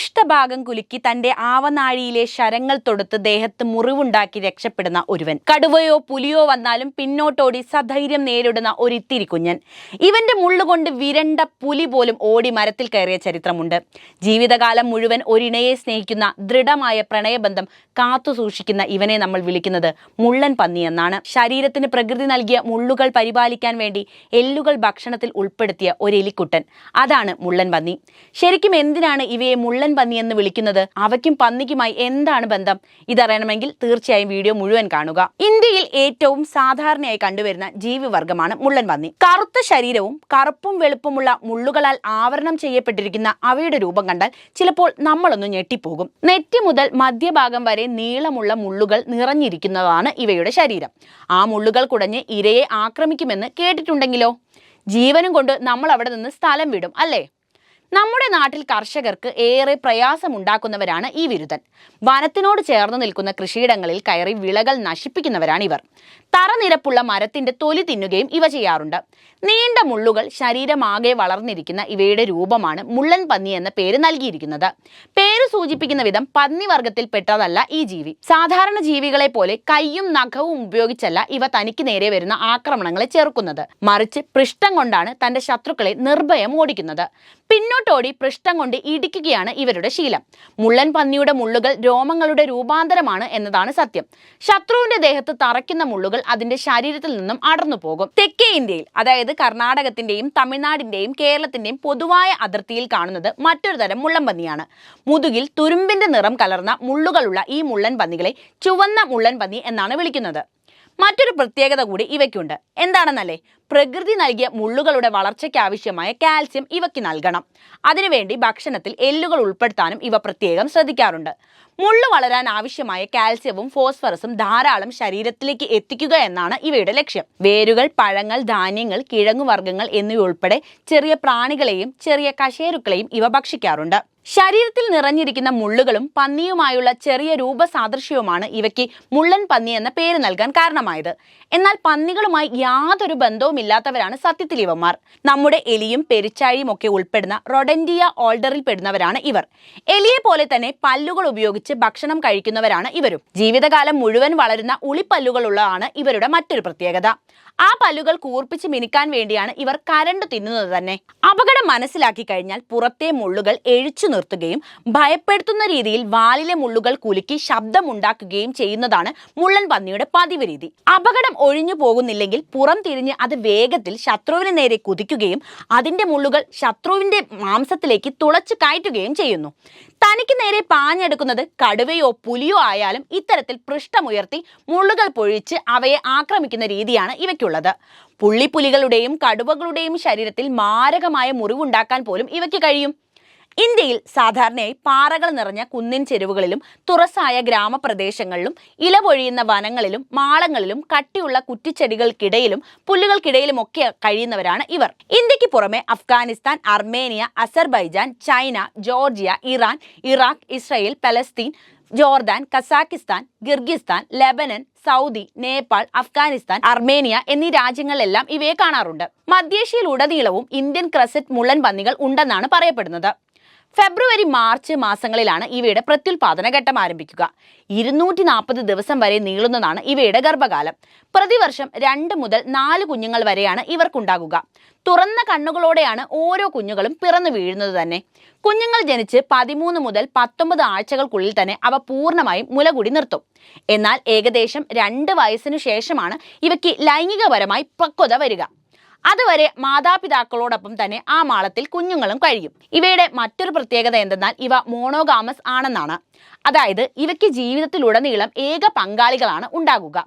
പൃഷ്ഠഭാഗം കുലുക്കി തന്റെ ആവനാഴിയിലെ ശരങ്ങൾ തൊടുത്ത് ദേഹത്ത് മുറിവുണ്ടാക്കി രക്ഷപ്പെടുന്ന ഒരുവൻ. കടുവയോ പുലിയോ വന്നാലും പിന്നോട്ടോടി സധൈര്യം നേരിടുന്ന ഒരു ഇത്തിരി കുഞ്ഞൻ. ഇവന്റെ മുള്ളുകൊണ്ട് വിരണ്ട പുലി പോലും ഓടി മരത്തിൽ കയറിയ ചരിത്രമുണ്ട്. ജീവിതകാലം മുഴുവൻ ഒരിണയെ സ്നേഹിക്കുന്ന ദൃഢമായ പ്രണയബന്ധം കാത്തു സൂക്ഷിക്കുന്ന ഇവനെ നമ്മൾ വിളിക്കുന്നത് മുള്ളൻ പന്നി എന്നാണ്. ശരീരത്തിന് പ്രകൃതി നൽകിയ മുള്ളുകൾ പരിപാലിക്കാൻ വേണ്ടി എല്ലുകൾ ഭക്ഷണത്തിൽ ഉൾപ്പെടുത്തിയ ഒരു എലിക്കുട്ടൻ അതാണ് മുള്ളൻ പന്നി. ശരിക്കും എന്തിനാണ് ഇവയെ മുള്ളൻ പന്നി എന്ന് വിളിക്കുന്നത് അവയ്ക്കും പന്നിക്കുമായി എന്താണ് ബന്ധം? ഇതറിയണമെങ്കിൽ തീർച്ചയായും വീഡിയോ മുഴുവൻ കാണുക. ഇന്ത്യയിൽ ഏറ്റവും സാധാരണയായി കണ്ടുവരുന്ന ജീവിവർഗമാണ് മുള്ളൻ പന്നി. കറുത്ത ശരീരവും കറുപ്പും വെളുപ്പുമുള്ള മുള്ളുകളാൽ ആവരണം ചെയ്യപ്പെട്ടിരിക്കുന്ന അവയുടെ രൂപം കണ്ടാൽ ചിലപ്പോൾ നമ്മളൊന്ന് ഞെട്ടിപ്പോകും. നെറ്റി മുതൽ മധ്യഭാഗം വരെ നീളമുള്ള മുള്ളുകൾ നിറഞ്ഞിരിക്കുന്നതാണ് ഇവയുടെ ശരീരം. ആ മുള്ളുകൾ കുടഞ്ഞ് ഇരയെ ആക്രമിക്കുമെന്ന് കേട്ടിട്ടുണ്ടെങ്കിലോ? ജീവനും കൊണ്ട് നമ്മൾ അവിടെ നിന്ന് സ്ഥലം വിടും അല്ലേ? നമ്മുടെ നാട്ടിൽ കർഷകർക്ക് ഏറെ പ്രയാസമുണ്ടാക്കുന്നവരാണ് ഈ വിരുദ്ധൻ വനത്തിനോട് ചേർന്ന് നിൽക്കുന്ന കൃഷിയിടങ്ങളിൽ കയറി വിളകൾ നശിപ്പിക്കുന്നവരാണ് ഇവർ. തറനിരപ്പുള്ള മരത്തിന്റെ തൊലി തിന്നുകയും ഇവ ചെയ്യാറുണ്ട്. നീണ്ട മുള്ളുകൾ ശരീരമാകെ വളർന്നിരിക്കുന്ന ഇവയുടെ രൂപമാണ് മുള്ളൻ പന്നി എന്ന പേര് നൽകിയിരിക്കുന്നത്. പേര് സൂചിപ്പിക്കുന്ന വിധം പന്നി വർഗത്തിൽപ്പെട്ടതല്ല ഈ ജീവി. സാധാരണ ജീവികളെ പോലെ കൈയും നഖവും ഉപയോഗിച്ചല്ല ഇവ തനിക്ക് നേരെ വരുന്ന ആക്രമണങ്ങളെ ചെറുക്കുന്നത്. മറിച്ച് പൃഷ്ഠം കൊണ്ടാണ് തന്റെ ശത്രുക്കളെ നിർഭയം ഓടിക്കുന്നത്. പിന്നോട്ടോടി പൃഷ്ഠം കൊണ്ട് ഇടിക്കുകയാണ് ഇവരുടെ ശീലം. മുള്ളൻ പന്നിയുടെ മുള്ളുകൾ രോമങ്ങളുടെ രൂപാന്തരമാണ് എന്നതാണ് സത്യം. ശത്രുവിന്റെ ദേഹത്ത് തറയ്ക്കുന്ന മുള്ളുകൾ അതിന്റെ ശരീരത്തിൽ നിന്നും അടർന്നു പോകും. തെക്കേ ഇന്ത്യയിൽ അതായത് കർണാടകത്തിന്റെയും തമിഴ്നാടിന്റെയും കേരളത്തിന്റെയും പൊതുവായ അതിർത്തിയിൽ കാണുന്നത് മറ്റൊരു തരം മുള്ളൻ പന്നിയാണ്. മുതുകിൽ തുരുമ്പിന്റെ നിറം കലർന്ന മുള്ളുകളുള്ള ഈ മുള്ളൻ പന്നികളെ ചുവന്ന മുള്ളൻ പന്നി എന്നാണ് വിളിക്കുന്നത്. മറ്റൊരു പ്രത്യേകത കൂടി ഇവയ്ക്കുണ്ട്. എന്താണെന്നല്ലേ? പ്രകൃതി നൽകിയ മുള്ളുകളുടെ വളർച്ചയ്ക്ക് ആവശ്യമായ കാൽസ്യം ഇവയ്ക്ക് നൽകണം. അതിനുവേണ്ടി ഭക്ഷണത്തിൽ എല്ലുകൾ ഉൾപ്പെടുത്താനും ഇവ പ്രത്യേകം ശ്രദ്ധിക്കാറുണ്ട്. മുള്ളു വളരാൻ ആവശ്യമായ കാൽസ്യവും ഫോസ്ഫറസും ധാരാളം ശരീരത്തിലേക്ക് എത്തിക്കുക എന്നാണ് ഇവയുടെ ലക്ഷ്യം. വേരുകൾ പഴങ്ങൾ ധാന്യങ്ങൾ കിഴങ്ങുവർഗങ്ങൾ എന്നിവയുൾപ്പെടെ ചെറിയ പ്രാണികളെയും ചെറിയ കശേരുക്കളെയും ഇവ ഭക്ഷിക്കാറുണ്ട്. ശരീരത്തിൽ നിറഞ്ഞിരിക്കുന്ന മുള്ളുകളും പന്നിയുമായുള്ള ചെറിയ രൂപസാദൃശ്യവുമാണ് ഇവയ്ക്ക് മുള്ളൻ പന്നി എന്ന പേര് നൽകാൻ കാരണമായത്. എന്നാൽ പന്നികളുമായി യാതൊരു ബന്ധവുമില്ലാത്തവരാണ് സത്യത്തിൽ ഇവന്മാർ നമ്മുടെ എലിയും പെരിച്ചാഴിയും ഒക്കെ ഉൾപ്പെടുന്ന റൊഡൻഡിയ ഓൾഡറിൽ പെടുന്നവരാണ് ഇവർ. എലിയെ പോലെ തന്നെ പല്ലുകൾ ഉപയോഗിച്ച് ഭക്ഷണം കഴിക്കുന്നവരാണ് ഇവരും. ജീവിതകാലം മുഴുവൻ വളരുന്ന ഉളിപ്പല്ലുകളുള്ളതാണ് ഇവരുടെ മറ്റൊരു പ്രത്യേകത. ആ പല്ലുകൾ കൂർപ്പിച്ച് മിനുക്കാൻ വേണ്ടിയാണ് ഇവർ കരണ്ട് തിന്നുന്നത് തന്നെ. അപകടം മനസ്സിലാക്കി കഴിഞ്ഞാൽ പുറത്തെ മുള്ളുകൾ എഴിച്ചു നിർത്തുകയും ഭയപ്പെടുത്തുന്ന രീതിയിൽ വാലിലെ മുള്ളുകൾ കുലുക്കി ശബ്ദമുണ്ടാക്കുകയും ചെയ്യുന്നതാണ് മുള്ളൻ പന്നിയുടെ പതിവ് രീതി അപകടം ഒഴിഞ്ഞു പോകുന്നില്ലെങ്കിൽ പുറം തിരിഞ്ഞ് അത് വേഗത്തിൽ ശത്രുവിന് നേരെ കുതിക്കുകയും അതിന്റെ മുള്ളുകൾ ശത്രുവിന്റെ മാംസത്തിലേക്ക് തുളച്ചു കയറ്റുകയും ചെയ്യുന്നു. തനിക്ക് നേരെ പാഞ്ഞെടുക്കുന്നത് കടുവയോ പുലിയോ ആയാലും ഇത്തരത്തിൽ പൃഷ്ഠമുയർത്തി മുള്ളുകൾ പൊഴിച്ച് അവയെ ആക്രമിക്കുന്ന രീതിയാണ് ഇവയ്ക്കുള്ളത്. പുള്ളിപ്പുലികളുടെയും കടുവകളുടെയും ശരീരത്തിൽ മാരകമായ മുറിവുണ്ടാക്കാൻ പോലും ഇവയ്ക്ക് കഴിയും. ഇന്ത്യയിൽ സാധാരണയായി പാറകൾ നിറഞ്ഞ കുന്നിൻ ചെരുവുകളിലും തുറസായ ഗ്രാമപ്രദേശങ്ങളിലും ഇലപൊഴിയുന്ന വനങ്ങളിലും മാളങ്ങളിലും കട്ടിയുള്ള കുറ്റിച്ചെടികൾക്കിടയിലും പുല്ലുകൾക്കിടയിലും ഒക്കെ കഴിയുന്നവരാണ് ഇവർ. ഇന്ത്യയ്ക്ക് പുറമെ Afghanistan Armenia Azerbaijan China Georgia Iran Iraq Israel Palestine Jordan Kazakhstan Kyrgyzstan Lebanon Saudi Nepal Afghanistan Armenia എന്നീ രാജ്യങ്ങളിലെല്ലാം ഇവയെ കാണാറുണ്ട്. മധ്യേഷ്യയിൽ ഉടനീളവും ഇന്ത്യൻ ക്രസറ്റ് മുള്ളൻ പന്നികൾ ഉണ്ടെന്നാണ് പറയപ്പെടുന്നത്. ഫെബ്രുവരി മാർച്ച് മാസങ്ങളിലാണ് ഇവയുടെ പ്രത്യുൽപാദന ഘട്ടം ആരംഭിക്കുക. ഇരുന്നൂറ്റി നാൽപ്പത് ദിവസം വരെ നീളുന്നതാണ് ഇവയുടെ ഗർഭകാലം. പ്രതിവർഷം രണ്ട് മുതൽ നാല് കുഞ്ഞുങ്ങൾ വരെയാണ് ഇവർക്കുണ്ടാകുക. തുറന്ന കണ്ണുകളോടെയാണ് ഓരോ കുഞ്ഞുങ്ങളും പിറന്നു വീഴുന്നത് തന്നെ. കുഞ്ഞുങ്ങൾ ജനിച്ച് പതിമൂന്ന് മുതൽ പത്തൊമ്പത് ആഴ്ചകൾക്കുള്ളിൽ തന്നെ അവ പൂർണമായും മുലകുടി നിർത്തും. എന്നാൽ ഏകദേശം രണ്ട് വയസ്സിനു ശേഷമാണ് ഇവയ്ക്ക് ലൈംഗികപരമായി പക്വത വരിക. അതുവരെ മാതാപിതാക്കളോടൊപ്പം തന്നെ ആ മാളത്തിൽ കുഞ്ഞുങ്ങളും കഴിയും. ഇവയുടെ മറ്റൊരു പ്രത്യേകത എന്തെന്നാൽ ഇവ മോണോഗാമസ് ആണെന്നാണ്. അതായത് ഇവയ്ക്ക് ജീവിതത്തിലുടനീളം ഏക പങ്കാളികളാണ് ഉണ്ടാകുക.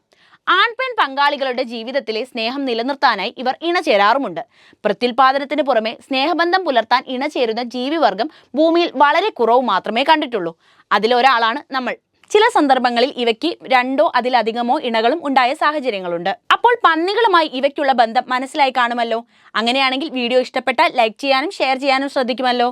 ആൺപെൺ പങ്കാളികളുടെ ജീവിതത്തിലെ സ്നേഹം നിലനിർത്താനായി ഇവർ ഇണചേരാറുമുണ്ട്. പ്രത്യുൽപാദനത്തിന് പുറമെ സ്നേഹബന്ധം പുലർത്താൻ ഇണചേരുന്ന ജീവിവർഗം ഭൂമിയിൽ വളരെ കുറവ് മാത്രമേ കണ്ടിട്ടുള്ളൂ. അതിലൊരാളാണ് നമ്മൾ. ചില സന്ദർഭങ്ങളിൽ ഇവയ്ക്ക് രണ്ടോ അതിലധികമോ ഇണകളും ഉണ്ടായ സാഹചര്യങ്ങളുണ്ട്. അപ്പോൾ പന്നികളുമായി ഇവയ്ക്കുള്ള ബന്ധം മനസ്സിലായി കാണുമല്ലോ. അങ്ങനെയാണെങ്കിൽ വീഡിയോ ഇഷ്ടപ്പെട്ടാൽ ലൈക്ക് ചെയ്യാനും ഷെയർ ചെയ്യാനും ശ്രദ്ധിക്കുമല്ലോ.